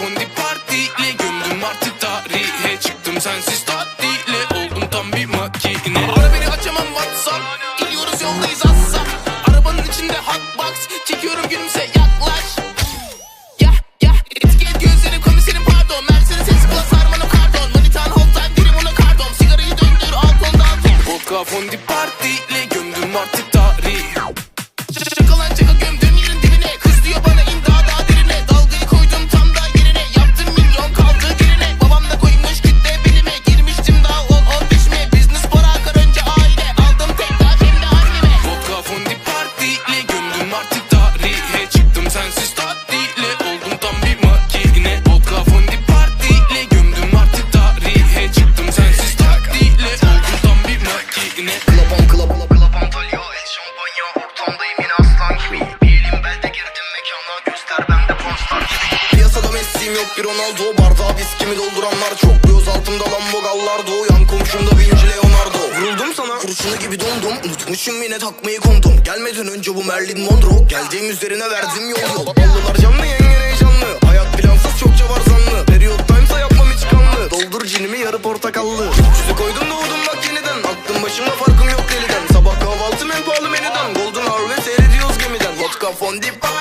Kondi partiyle gömdüm artık tarihe Çıktım. Sensiz tatile oldum tam bir makine. Ara beni açamam Whatsapp Gidiyoruz yoldayız asla Arabanın içinde hot box Çekiyorum gülümse yaklaş. Yah yah Etki et gözlerim pardon. Mercedes S Plus Harman Kardon Manitan whole time dilim ona kardon Sigarayı döndür alkoldan Vodka fondi partiyle gömdüm artık tarih Şakalan şaka gömdüm makine Klapam klap klap klap Antalya El şampanya ortamdayım yine aslan gibi. Bir elim belde girdim mekana göster bende pornstar gibi. Piyasada Messi'm yok bir Ronaldo. Bardağı viskimi dolduranlar çok. Göz altımda Lambogallar Doğuyan komşumda Vinci Leonardo. Vuruldum sana. Kurşunu gibi dondum. Unutmuşum yine takmayı kondum. Gelmeden önce bu Merlin Monroe. Geldiğim üzerine verdim yol yol. Ballılar canlı come from the pas